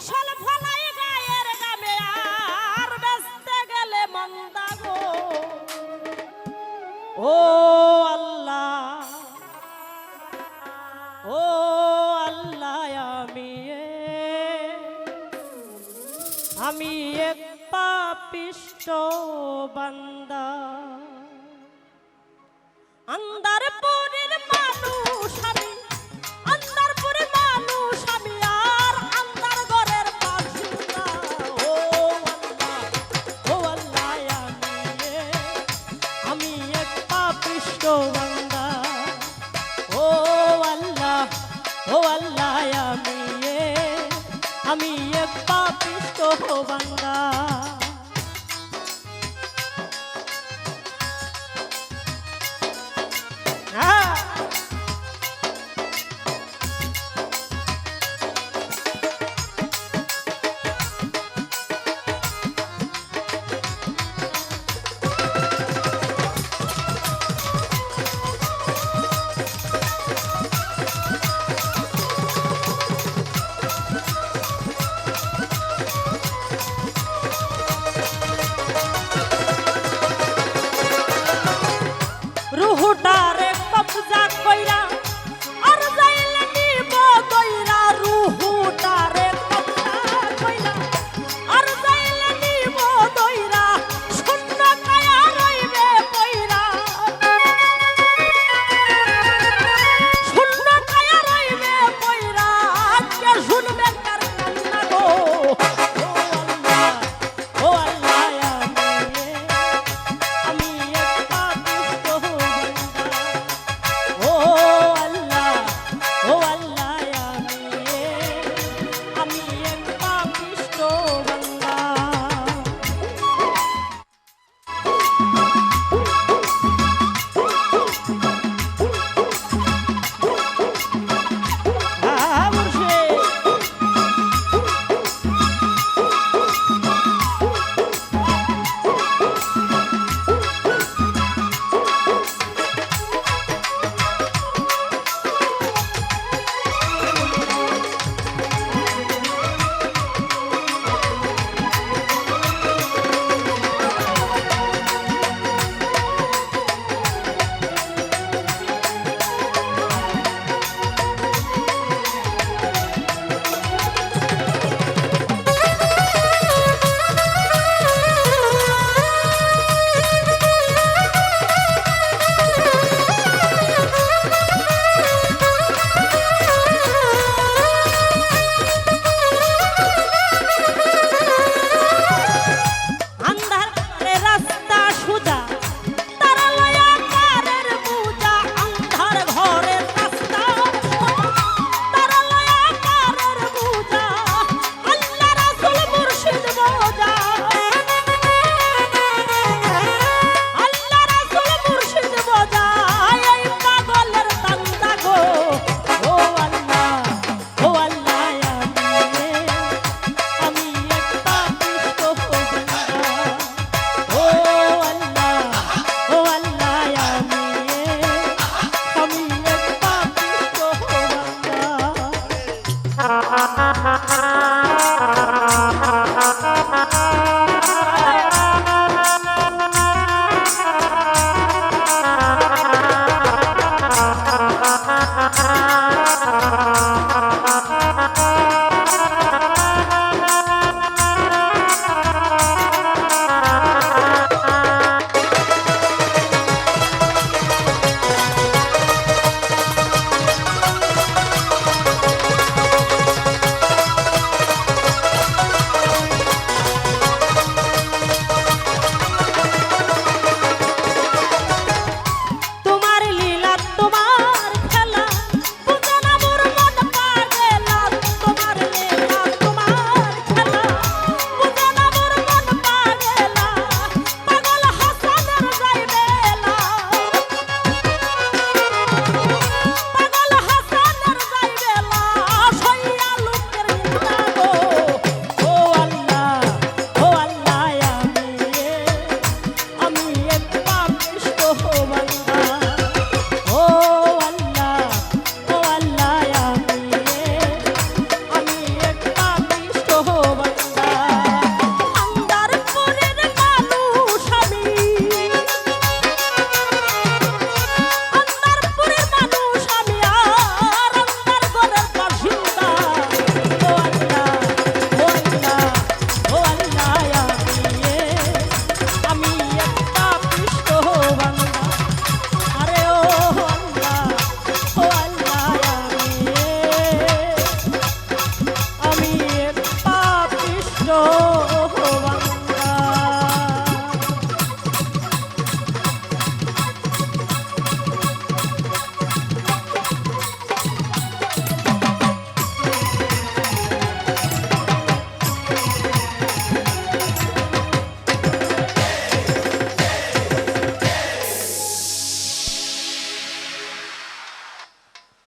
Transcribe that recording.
ফসল ফলাই গায়ের গামে আর বেচতে গেলে মন্দা গো। ও আল্লাহ ও আল্লাহ, আমি আমি এক পাপিষ্ট বান্দা। আন্দারপুরের মানুষ আল্লাহ আমি আমি এক পাপিষ্ট বান্দা